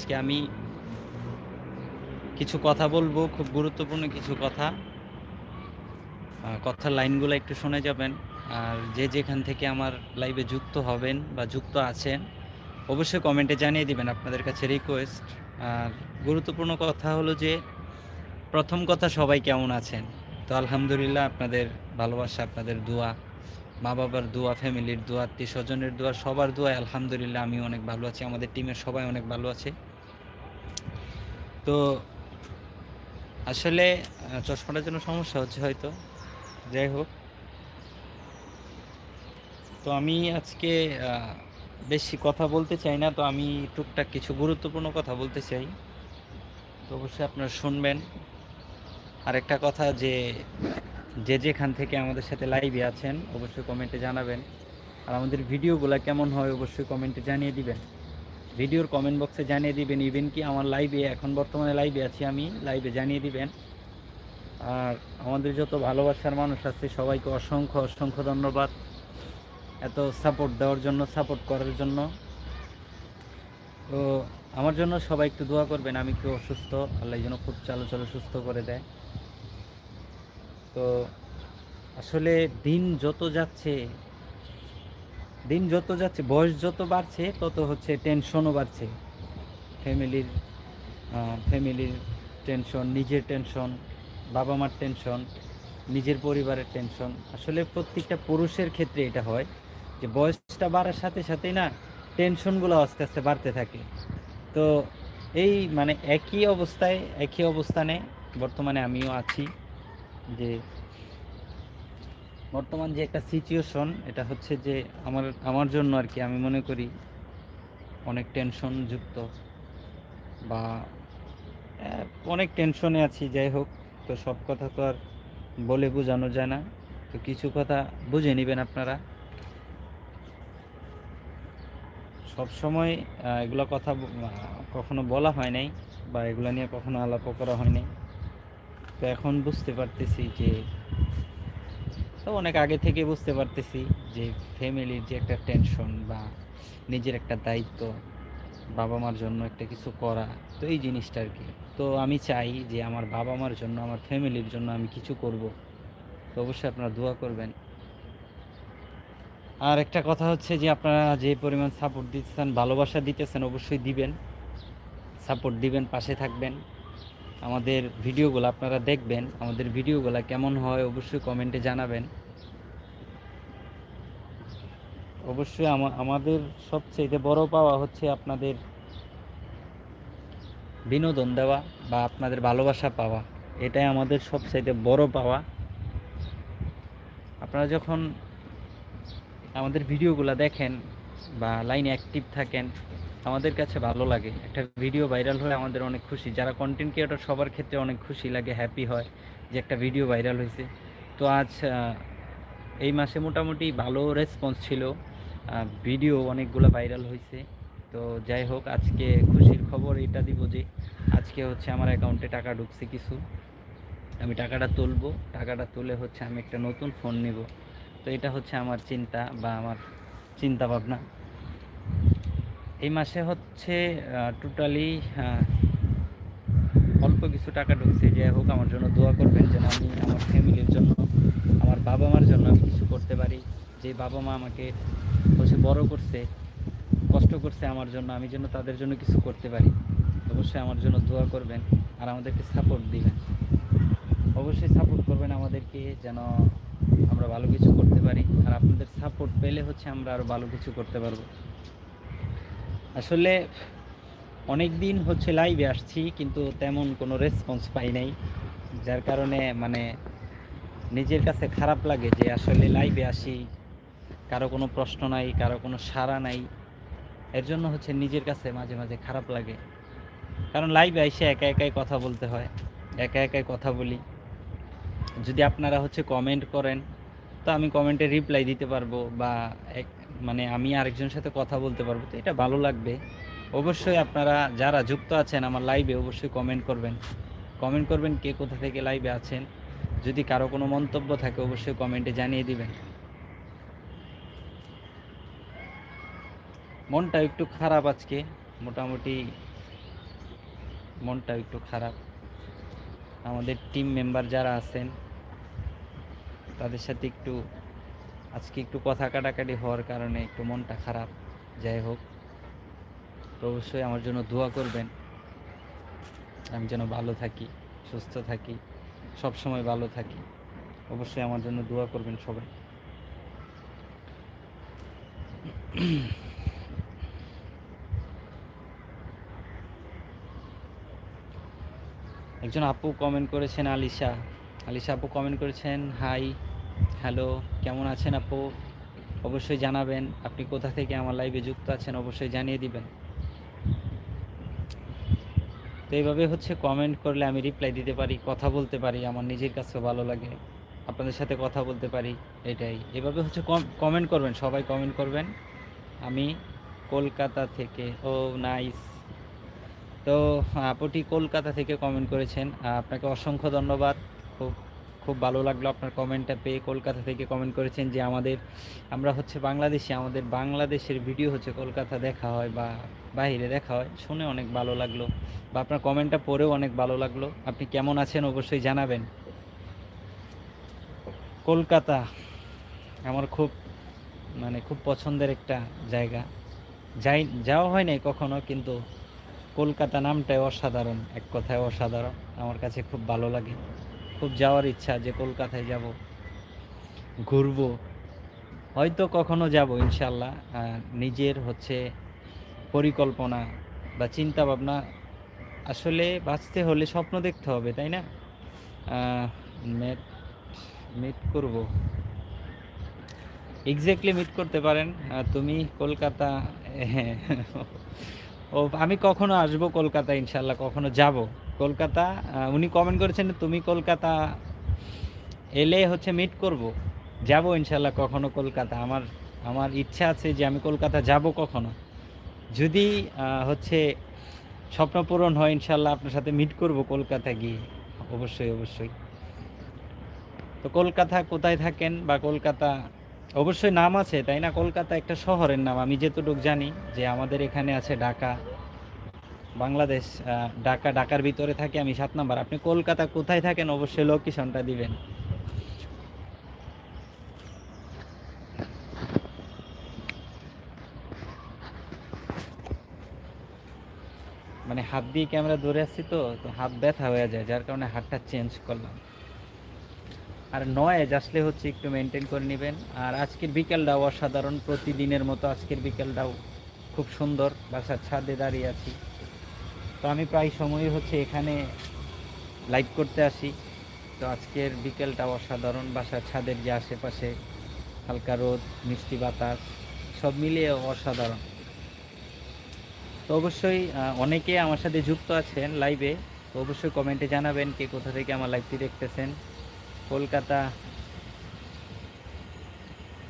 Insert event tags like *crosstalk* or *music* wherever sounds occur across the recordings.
আজকে আমি কিছু কথা বলব, খুব গুরুত্বপূর্ণ কিছু কথা। কথার লাইনগুলো একটু শুনে যাবেন। আর যে যেখান থেকে আমার লাইভে যুক্ত হবেন বা যুক্ত আছেন, অবশ্যই কমেন্টে জানিয়ে দিবেন আপনাদের কাছে রিকোয়েস্ট আর গুরুত্বপূর্ণ কথা হলো যে, প্রথম কথা, সবাই কেমন আছেন? তো আলহামদুলিল্লাহ, আপনাদের ভালোবাসা, আপনাদের দোয়া মা বাবার দোয়া ফ্যামিলির দোয়া আত্মীয় স্বজনের দোয়া, সবার দোয়া আলহামদুলিল্লাহ আমি অনেক ভালো আছি। আমাদের টিমের সবাই অনেক ভালো আছে। তো আসলে চশমাটার জন্য সমস্যা হচ্ছে হয়তো। যাই হোক। তো আমি আজকে বেশি কথা বলতে চাই না, তো আমি টুকটাক কিছু গুরুত্বপূর্ণ কথা বলতে চাই। তো অবশ্যই আপনারা শুনবেন। আরেকটা কথা যে যে যেখান থেকে আমাদের সাথে লাইভে আছেন, অবশ্যই কমেন্টে জানাবেন। আর আমাদের ভিডিওগুলো কেমন হয়, অবশ্যই কমেন্টে জানিয়ে দিবেন। ভিডিওর কমেন্ট বক্সে জানিয়ে দিবেন ইভেন কি আমার লাইভে এখন বর্তমানে লাইভে আছি আমি লাইভে জানিয়ে দিবেন। আর আমাদের যত ভালোবাসার মানুষ আছে, সবাইকে অসংখ্য অসংখ্য ধন্যবাদ এত সাপোর্ট দেওয়ার জন্য সাপোর্ট করার জন্য। তো আমার জন্য সবাই একটু দোয়া করবেন, আমি একটু অসুস্থ, আল্লাহ যেন খুব চালো চালো সুস্থ করে দেয়। তো আসলে দিন যত যাচ্ছে দিন যত যাচ্ছে, বয়স যত বাড়ছে, তত হচ্ছে টেনশনও বাড়ছে। ফ্যামিলির ফ্যামিলির টেনশন, নিজের টেনশন বাবা মার টেনশন, নিজের পরিবারের টেনশন। আসলে প্রত্যেকটা পুরুষের ক্ষেত্রে এটা হয় যে, বয়সটা বাড়ার সাথে সাথেই না টেনশনগুলো আস্তে আস্তে বাড়তে থাকে। তো এই মানে একই অবস্থায়, একই অবস্থানে বর্তমানে আমিও আছি যে বর্তমান যে একটা সিচুয়েশন এটা হচ্ছে যে আমার আমার জন্য আর কি আমি মনে করি অনেক টেনশন যুক্ত বা অনেক টেনশনে আছি, যাই হোক। তো সব কথা তো আর বলে বোঝানো যায় না। তো কিছু কথা বুঝে নেবেন আপনারা। সব সময় এগুলো কথা কখনো বলা হয় নাই বা এগুলো নিয়ে কখনো আলাপও করা হয় নাই। তো এখন বুঝতে পারতেছি যে তো অনেক আগে থেকে বুঝতে পারতেছি যে ফ্যামিলির যে একটা টেনশন বা নিজের একটা দায়িত্ব বাবা মার জন্য একটা কিছু করা, তো এই জিনিসটা আর কি। তো আমি চাই যে আমার বাবা মার জন্য, আমার ফ্যামিলির জন্য আমি কিছু করব। তো অবশ্যই আপনারা দোয়া করবেন। আর একটা কথা হচ্ছে যে আপনারা যে পরিমাণ সাপোর্ট দিতেছেন, ভালোবাসা দিতেছেন, অবশ্যই দিবেন। সাপোর্ট দিবেন, পাশে থাকবেন। আমাদের ভিডিওগুলো আপনারা দেখবেন, আমাদের ভিডিওগুলো কেমন হয় অবশ্যই কমেন্টে জানাবেন। অবশ্যই আমা- আমাদের সবচেয়ে বড় পাওয়া হচ্ছে আপনাদের বিনোদন দেওয়া বা আপনাদের ভালোবাসা পাওয়া। এটাই আমাদের সবচাইতে বড় পাওয়া। আপনারা যখন আমাদের ভিডিওগুলো দেখেন বা লাইনে অ্যাক্টিভ থাকেন আমাদের কাছে ভালো লাগে। একটা ভিডিও ভাইরাল হলে আমাদের অনেক খুশি। যারা কন্টেন্ট ক্রিয়েটর সবার ক্ষেত্রে অনেক খুশি লাগে হ্যাপি হয় যে একটা ভিডিও ভাইরাল হয়েছে। তো আজ এই মাসে মোটামুটি ভালো রেসপন্স ছিল। ভিডিও অনেকগুলো ভাইরাল হয়েছে। তো যাই হোক, আজকে খুশির খবর এটা দিব যে আজকে হচ্ছে আমার অ্যাকাউন্টে টাকা ঢুকছে কিছু। আমি টাকাটা তুলবো। টাকাটা তুলে হচ্ছে আমি একটা নতুন ফোন নিব। তো এটা হচ্ছে আমার চিন্তা বা আমার চিন্তা ভাবনা এই মাসে হচ্ছে টোটালি অল্প কিছু টাকা ঢুকছে। যাই হোক, আমার জন্য দোয়া করবেন যেন আমি আমার ফ্যামিলির জন্য, আমার বাবা মার জন্য আমি কিছু করতে পারি। যে বাবা মা আমাকে হচ্ছে বড় করছে, কষ্ট করছে আমার জন্য, আমি যেন তাদের জন্য কিছু করতে পারি। অবশ্যই আমার জন্য দোয়া করবেন আর আমাদেরকে সাপোর্ট দিবেন। অবশ্যই সাপোর্ট করবেন আমাদেরকে যেন আমরা ভালো কিছু করতে পারি। আর আপনাদের সাপোর্ট পেলে হচ্ছে আমরা আরও ভালো কিছু করতে পারব। আসলে অনেক দিন হচ্ছে লাইভে আসছি, কিন্তু তেমন কোনো রেসপন্স পাই নাই। যার কারণে মানে নিজের কাছে খারাপ লাগে যে আসলে লাইভে আসি, কারও কোনো প্রশ্ন নাই, কারও কোনো সাড়া নাই। এর জন্য হচ্ছে নিজের কাছে মাঝে মাঝে খারাপ লাগে। কারণ লাইভে এসে একা একাই কথা বলতে হয়, একা একাই কথা বলি। যদি আপনারা হচ্ছে কমেন্ট করেন, তো আমি কমেন্টে রিপ্লাই দিতে পারব বা এক মানে আমি আরেকজনের সাথে কথা বলতে পারব, তো এটা ভালো লাগবে। অবশ্যই আপনারা যারা যুক্ত আছেন আমার লাইভে অবশ্যই কমেন্ট করবেন। কমেন্ট করবেন কে কোথা থেকে লাইভে আছেন। যদি কারও কোনো মন্তব্য থাকে অবশ্যই কমেন্টে জানিয়ে দিবেন। মনটা একটু খারাপ আজকে, মোটামুটি মনটা একটু খারাপ। আমাদের টিম মেম্বার যারা আছেন, তাদের সাথে একটু আজকে একটু কথা কাটাকাটি হওয়ার কারণে একটু মনটা খারাপ। যাই হোক, তো অবশ্যই আমার জন্য দোয়া করবেন। আমি যেন ভালো থাকি, সুস্থ থাকি সব সময় ভালো থাকি। অবশ্যই আমার জন্য দোয়া করবেন সবাই। একজন আপু কমেন্ট করেছেন, আলিশা। আলিশা আপু কমেন্ট করেছেন হাই হ্যালো, কেমন আছেন আপু? অবশ্যই জানাবেন, আপনি কোথা থেকে আমার লাইভে যুক্ত আছেন অবশ্যই জানিয়ে দিবেন। তো এইভাবে হচ্ছে কমেন্ট করলে আমি রিপ্লাই দিতে পারি, কথা বলতে পারি, আমার নিজের কাছেও ভালো লাগে, আপনাদের সাথে কথা বলতে পারি, এটাই। এভাবে হচ্ছে কমেন্ট করবেন, সবাই কমেন্ট করবেন। আমি কলকাতা থেকে, ও নাইস তো আপুটি কলকাতা থেকে কমেন্ট করেছেন আপনাকে অসংখ্য ধন্যবাদ। খুব ভালো লাগল আপনার কমেন্টটা পেয়ে কলকাতা থেকে কমেন্ট করেছেন যে আমাদের, আমরা হচ্ছে বাংলাদেশি, আমাদের বাংলাদেশের ভিডিও হচ্ছে কলকাতা দেখা হয় বা বাইরে দেখা হয়, শুনে অনেক ভালো লাগল বা আপনার কমেন্টটা পড়েও অনেক ভালো লাগল। আপনি কেমন আছেন অবশ্যই জানাবেন। কলকাতা আমার খুব মানে খুব পছন্দের একটা জায়গা। যাই, যাওয়া হয় নাই কখনো, কিন্তু কলকাতা নামটাই অসাধারণ, এক কথায় অসাধারণ। আমার কাছে খুব ভালো লাগে। খুব যাওয়ার ইচ্ছা যে কলকাতায় যাব, ঘুরবো, হয়তো কখনো যাব ইনশাল্লাহ নিজের হচ্ছে পরিকল্পনা বা চিন্তা ভাবনা আসলে বাঁচতে হলে স্বপ্ন দেখতে হবে, তাই না? মেট মিট করব। এক্স্যাক্টলি মিট করতে পারেন। তুমি কলকাতা হ্যাঁ ও, আমি কখনো আসব কলকাতা ইনশাল্লাহ কখনো যাব। কলকাতা উনি কমেন্ট করেছেন, তুমি কলকাতা এলে হচ্ছে মিট করব। যাব ইনশাল্লাহ কখনো কলকাতা। আমার আমার ইচ্ছা আছে যে আমি কলকাতা যাব কখনো। যদি হচ্ছে স্বপ্ন পূরণ হয়, ইনশাল্লাহ আপনার সাথে মিট করব কলকাতা গিয়ে। অবশ্যই অবশ্যই। তো কলকাতা কোথায় থাকেন বা কলকাতা, অবশ্যই নাম আছে, তাই না? কলকাতা একটা শহরের নাম। আমি যেতটুকু জানি যে আমাদের এখানে আছে ঢাকা। বাংলাদেশ ঢাকা, ঢাকার ভিতরে থাকি আমি সাত নাম্বার। আপনি কলকাতা কোথায় থাকেন অবশ্যই লোকেশনটা দিবেন। মানে হাত দিয়ে ক্যামেরা ধরে আসছি তো হাত ব্যথা হয়ে যায়, যার কারণে হাতটা চেঞ্জ করলাম। আর নয় আসলে হচ্ছে একটু মেনটেন করে নেবেন। আর আজকের বিকেলটাও অসাধারণ, প্রতিদিনের মতো আজকের বিকেলটাও খুব সুন্দর। বাসার ছাদে দাঁড়িয়ে আছি। তো আমি প্রায় সময়ই হচ্ছে এখানে লাইভ করতে আসি। তো আজকের বিকেলটা অসাধারণ। বাসার ছাদের যে আশেপাশে হালকা রোদ, মিষ্টি বাতাস, সব মিলিয়ে অসাধারণ। তো অবশ্যই অনেকে আমার সাথে যুক্ত আছেন লাইভে তো অবশ্যই কমেন্টে জানাবেন কে কোথা থেকে আমার লাইভটি দেখতেছেন। কলকাতা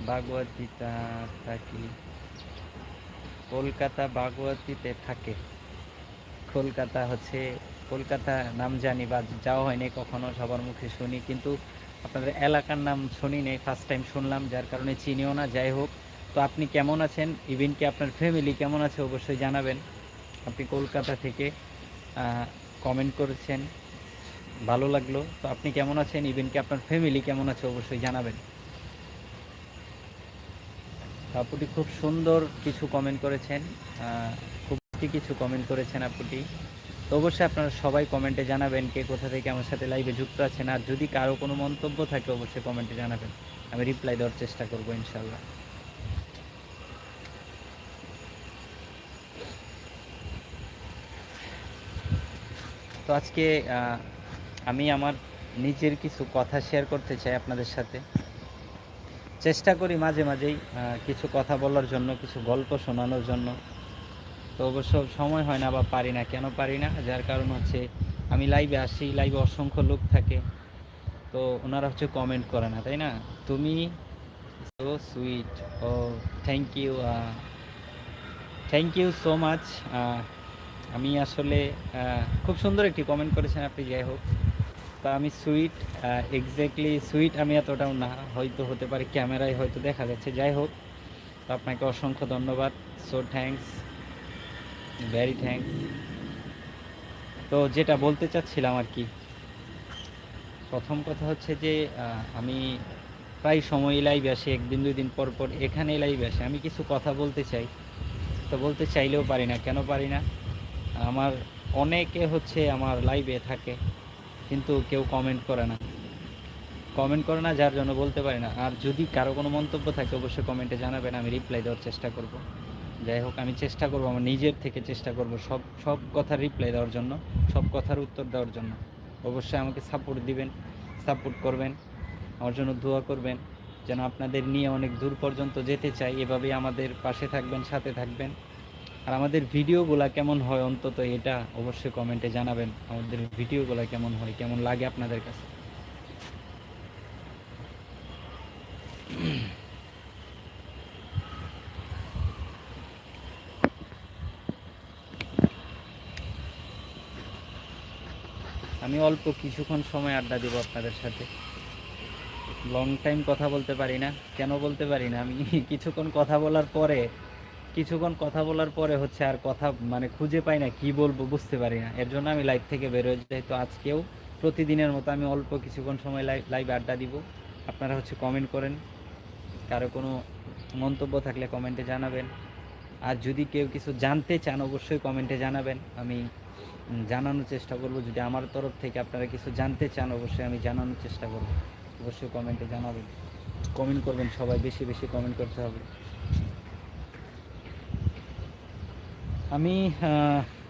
বাগওয়াতিতা থাকি। কলকাতা বাগওয়াতিতে থাকে। কলকাতা হচ্ছে, কলকাতা নাম জানি বা যাওয়া হয়নি কখনো, সবার মুখে শুনি। কিন্তু আপনাদের এলাকার নাম শুনি নেই ফার্স্ট টাইম শুনলাম, যার কারণে চিনিও না। যাই হোক, তো আপনি কেমন আছেন? ইভেন কি আপনার ফ্যামিলি কেমন আছে অবশ্যই জানাবেন। আপনি কলকাতা থেকে কমেন্ট করেছেন, ভালো লাগল। তো আপনি কেমন আছেন? ইভেন কি আপনার ফ্যামিলি কেমন আছে অবশ্যই জানাবেন। আপুটি খুব সুন্দর কিছু কমেন্ট করেছেন খুব কিছু কমেন্ট করেছেন আপুটি। তো অবশ্যই আপনারা সবাই কমেন্টে জানাবেন কে কোথা থেকে আমার সাথে লাইভে যুক্ত আছেন। আর যদি কারও কোনো মন্তব্য থাকে, অবশ্যই কমেন্টে জানাবেন। আমি রিপ্লাই দেওয়ার চেষ্টা করব ইনশাল্লাহ তো আজকে আমি আমার নিজের কিছু কথা শেয়ার করতে চাই আপনাদের সাথে। চেষ্টা করি মাঝে মাঝেই কিছু কথা বলার জন্য, কিছু গল্প শোনানোর জন্য। তো অবশ্য সময় হয় না বা পারি না। কেন পারি না? যার কারণ হচ্ছে আমি লাইভে আসি লাইভে অসংখ্য লোক থাকে। তো ওনারা হচ্ছে কমেন্ট করে না, তাই না? তুমি so sweet O thank you thank you so much আমি আসলে খুব সুন্দর একটি কমেন্ট করেছেন আপনি, যাই হোক। তা আমি সুইট এক্স্যাক্টলি সুইট আমি এতটাও না, হয়তো হতে পারে ক্যামেরায় হয়তো দেখা যাচ্ছে, যাই হোক। তো আপনাকে অসংখ্য ধন্যবাদ সো থ্যাংকস ভেরি থ্যাংকস তো যেটা বলতে চাচ্ছিলাম আর কি, প্রথম কথা হচ্ছে যে আমি প্রায় সময় লাইভে আসি, একদিন, দুই দিন পর পর এখানে লাইভে আসি। আমি কিছু কথা বলতে চাই, তো বলতে চাইলেও পারি না, কেন পারি না? আমার অনেকে হচ্ছে আমার লাইভে থাকে, কিন্তু কেউ কমেন্ট করে না। কমেন্ট করে না, যার জন্য বলতে পারি না। আর যদি কারও কোনো মন্তব্য থাকে, অবশ্যই কমেন্টে জানাবেন, আমি রিপ্লাই দেওয়ার চেষ্টা করব। যাই হোক, আমি চেষ্টা করব, আমার নিজের থেকে চেষ্টা করব সব সব কথার রিপ্লাই দেওয়ার জন্য, সব কথার উত্তর দেওয়ার জন্য। অবশ্যই আমাকে সাপোর্ট দিবেন সাপোর্ট করবেন, আমার জন্য দোয়া করবেন, যেন আপনাদের নিয়ে অনেক দূর পর্যন্ত যেতে চাই। এভাবেই আমাদের পাশে থাকবেন, সাথে থাকবেন। আর আমাদের ভিডিওগুলা কেমন হয় অন্তত এটা অবশ্যই কমেন্টে জানাবেন। আমাদের ভিডিওগুলা কেমন হয়, কেমন লাগে আপনাদের কাছে? অল্প কিছুক্ষণ সময় আড্ডা দিব আপনাদের সাথে। লং টাইম কথা বলতে পারি না। কেন বলতে পারি না? আমি কিছুক্ষণ কথা বলার পরে, কিছুক্ষণ কথা বলার পরে হচ্ছে আর কথা মানে খুঁজে পাই না, কি বলব বুঝতে পারি না। এর জন্য আমি লাইভ থেকে বেরোয় যাই তো আজকেও প্রতিদিনের মতো আমি অল্প কিছুক্ষণ সময় লাইভ লাইভ আড্ডা দিব। আপনারা হচ্ছে কমেন্ট করেন। কারও কোনো মন্তব্য থাকলে কমেন্টে জানাবেন। আর যদি কেউ কিছু জানতে চান, অবশ্যই কমেন্টে জানাবেন। আমি জানানোর চেষ্টা করব। যদি আমার তরফ থেকে আপনারা কিছু জানতে চান, অবশ্যই আমি জানানোর চেষ্টা করব। অবশ্যই কমেন্টে জানাবেন। কমেন্ট করবেন, সবাই বেশি বেশি কমেন্ট করতে হবে। আমি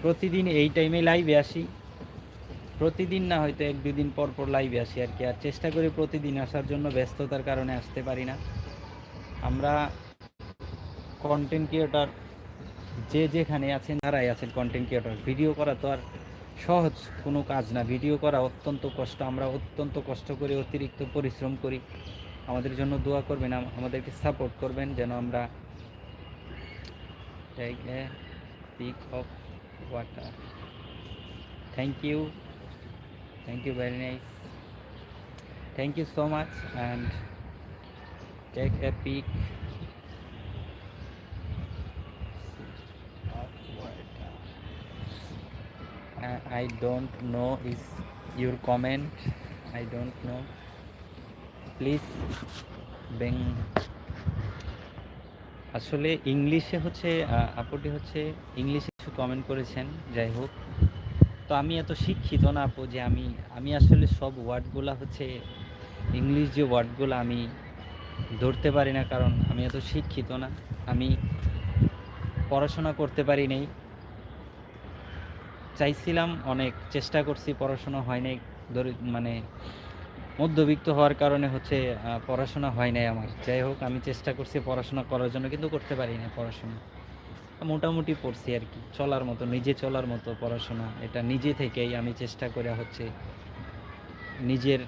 প্রতিদিন এই টাইমে লাইভে আসি। প্রতিদিন না, হয়তো এক দুদিন পর পর লাইভে আসি আর কি। আর চেষ্টা করি প্রতিদিন আসার জন্য ব্যস্ততার কারণে আসতে পারি না। আমরা কন্টেন্ট ক্রিয়েটর যে যেখানে আছেন তারাই আছেন কন্টেন্ট ক্রিয়েটর ভিডিও করা তো আর সহজ কোনো কাজ না। ভিডিও করা অত্যন্ত কষ্ট। আমরা অত্যন্ত কষ্ট করে অতিরিক্ত পরিশ্রম করি। আমাদের জন্য দোয়া করবেন আমাদেরকে সাপোর্ট করবেন যেন আমরা peak of water thank you thank you very nice thank you so much and take a pick I don't know is your comment. I don't know. Please বেং আসলে ইংলিশে হচ্ছে আপুটি হচ্ছে ইংলিশে কিছু কমেন্ট করেছেন, যাই হোক তো আমি এত শিক্ষিত না আপু যে আমি আমি আসলে সব ওয়ার্ডগুলো হচ্ছে, ইংলিশ যে ওয়ার্ডগুলো আমি ধরতে পারি না কারণ আমি এত শিক্ষিত না আমি পড়াশোনা করতে পারি নাই চাইছিলাম, অনেক চেষ্টা করছি, পড়াশোনা হয় নাই মানে মধ্যবিত্ত হওয়ার কারণে হচ্ছে পড়াশোনা হয় নাই আমার। যাই হোক, আমি চেষ্টা করছি পড়াশোনা করার জন্য, কিন্তু করতে পারি না পড়াশোনা। মোটামুটি পড়ছি আর কি, চলার মতো, নিজে চলার মতো পড়াশোনা। এটা নিজে থেকেই আমি চেষ্টা করে হচ্ছে, নিজের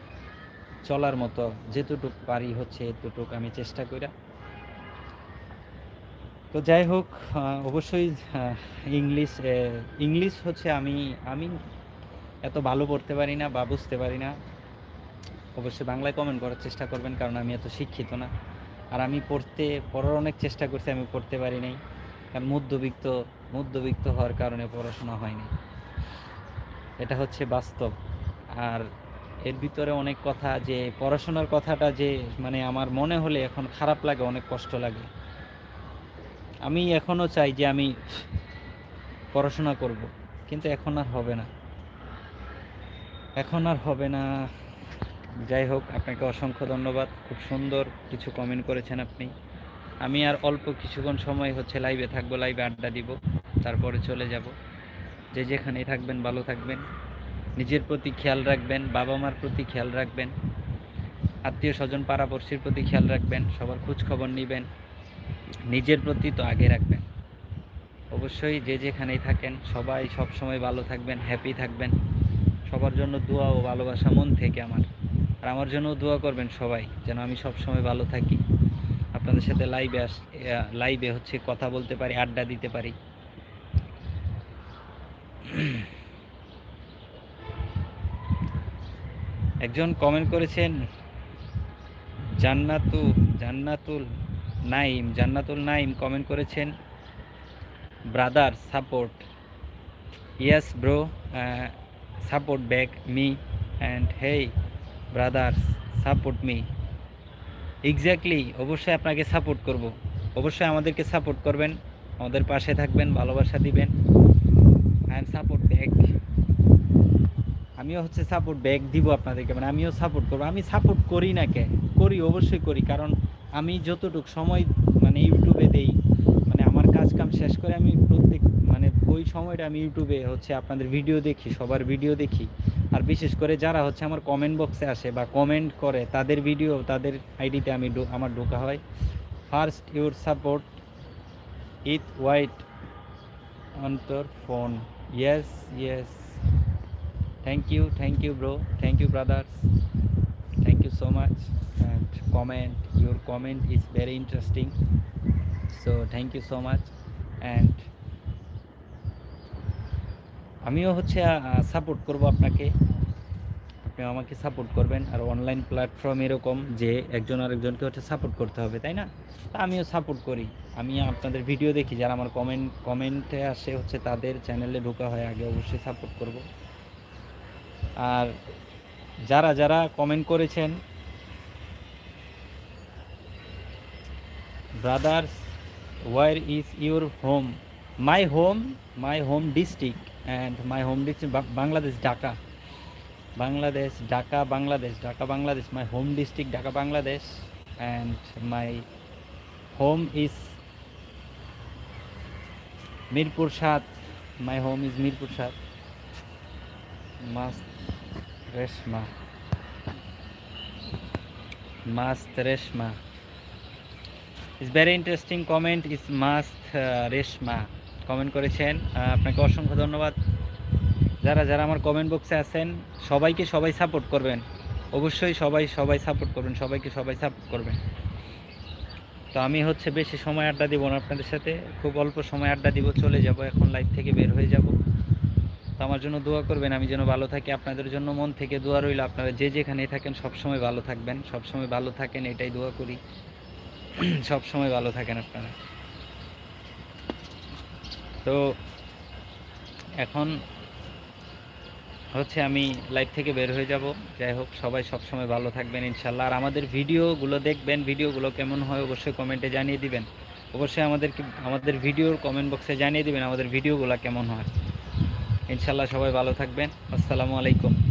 চলার মতো, যেতটুক পারি হচ্ছে, এতটুক আমি চেষ্টা করি তো যাই হোক অবশ্যই ইংলিশ ইংলিশ হচ্ছে আমি আমি এত ভালো পড়তে পারি না বা বুঝতে পারি না। অবশ্যই বাংলায় কমেন্ট করার চেষ্টা করবেন কারণ আমি এত শিক্ষিত না। আর আমি পড়তে, পড়ার অনেক চেষ্টা করছি, আমি পড়তে পারি নাই। কারণ মধ্যবিত্ত মধ্যবিত্ত হওয়ার কারণে পড়াশোনা হয়নি। এটা হচ্ছে বাস্তব। আর এর ভিতরে অনেক কথা যে, পড়াশোনার কথাটা যে মানে আমার মনে হলে এখন খারাপ লাগে, অনেক কষ্ট লাগে। আমি এখনও চাই যে আমি পড়াশোনা করব, কিন্তু এখন আর হবে না। এখন আর হবে না। যাই হোক, আপনাকে অসংখ্য ধন্যবাদ। খুব সুন্দর কিছু কমেন্ট করেছেন আপনি। আমি আর অল্প কিছুক্ষণ সময় হচ্ছে লাইভে থাকব লাইভে আড্ডা দিব, তারপরে চলে যাব। যে যেখানেই থাকবেন, ভালো থাকবেন। নিজের প্রতি খেয়াল রাখবেন বাবা মার প্রতি খেয়াল রাখবেন। আত্মীয় স্বজন পাড়াপড়শির প্রতি খেয়াল রাখবেন, সবার খোঁজ খবর নেবেন। নিজের প্রতি তো আগে রাখবেন। অবশ্যই যে যেখানেই থাকেন, সবাই সব সময় ভালো থাকবেন হ্যাপি থাকবেন। সবার জন্য দোয়া ও ভালোবাসা মন থেকে আমার। আর আমার জন্য দোয়া করবেন সবাই, যেন আমি সব সময় ভালো থাকি। আপনাদের সাথে লাইভে আস লাইভে হচ্ছে কথা বলতে পারি, আড্ডা দিতে পারি। একজন কমেন্ট করেছেন, জান্নাতু, জান্নাতুল। নাইম, জান্নাতুল নাইম কমেন্ট করেছেন brother support yes bro support back me and and hey support me exactly অবশ্যই আপনাকে সাপোর্ট করব। অবশ্যই আমাদেরকে সাপোর্ট করবেন, আমাদের পাশে থাকবেন, ভালোবাসা দিবেন অ্যান্ড সাপোর্ট ব্যাক আমিও হচ্ছে সাপোর্ট ব্যাক দিব আপনাদেরকে মানে আমিও সাপোর্ট করব। আমি সাপোর্ট করি না কে? করি, অবশ্যই করি, কারণ আমি যতটুকু সময় মানে ইউটিউবে দেই মানে আমার কাজ কাম শেষ করে আমি প্রত্যেক মানে ওই সময়টা আমি ইউটিউবে হচ্ছে আপনাদের ভিডিও দেখি, সবার ভিডিও দেখি। আর বিশেষ করে যারা হচ্ছে আমার কমেন্ট বক্সে আসে বা কমেন্ট করে, তাদের ভিডিও তাদের আইডিতে আমি আমার ঢোকা হয়। First your support with white Antor phone yes yes thank you thank you bro thank you brothers thank you so much comment your comment is very interesting so thank you so much and আমিও হচ্ছে support করব আপনাকে। আপনি আমাকে support করবেন। আর online platform এরকম যে একজন আরেকজনকে হচ্ছে সাপোর্ট করতে হবে, তাই না? তা আমিও সাপোর্ট করি। আমি আপনাদের ভিডিও দেখি, যারা আমার কমেন্ট কমেন্টে আসে হচ্ছে, তাদের চ্যানেলে ঢোকা হয়, আগে অবশ্যই সাপোর্ট করব। আর যারা যারা কমেন্ট করেছেন brothers where is your home my home my home district and my home district Bangladesh Dhaka Bangladesh Dhaka Bangladesh Dhaka Bangladesh my home district Dhaka Bangladesh and my home is Mirpur সাত my home is Mirpur সাত Mast Reshma Mast Reshma is very interesting comment is Mast Reshma comment করেছেন। আপনাকে অসংখ্য ধন্যবাদ। যারা যারা আমার comment বক্সে আছেন, সবাইকে সবাই সাপোর্ট করবেন। অবশ্যই সবাই সবাই সাপোর্ট করবেন। সবাইকে সবাই সাপোর্ট করবেন। তো আমি হচ্ছে বেশি সময় আড্ডা দিব না আপনাদের সাথে। খুব অল্প সময় আড্ডা দিব। চলে যাব। এখন লাইভ থেকে বের হয়ে যাব। তো আমার জন্য দোয়া করবেন। আমি যেন ভালো থাকি। আপনাদের জন্য মন থেকে দোয়া রইল। আপনারা যে যেখানেই থাকেন, সবসময় ভালো থাকবেন। সবসময় ভালো থাকেন, এটাই দোয়া করি। *clears throat* সবসময় ভালো থাকেন আপনারা। তো এখন হচ্ছে আমি লাইভ থেকে বের হয়ে যাব। যাই হোক, সবাই সবসময় ভালো থাকবেন ইনশাল্লাহ। আর আমাদের ভিডিওগুলো দেখবেন, ভিডিওগুলো কেমন হয় অবশ্যই কমেন্টে জানিয়ে দিবেন। অবশ্যই আমাদেরকে, আমাদের ভিডিওর কমেন্ট বক্সে জানিয়ে দিবেন আমাদের ভিডিওগুলো কেমন হয়। ইনশাল্লাহ সবাই ভালো থাকবেন। আসসালামু আলাইকুম।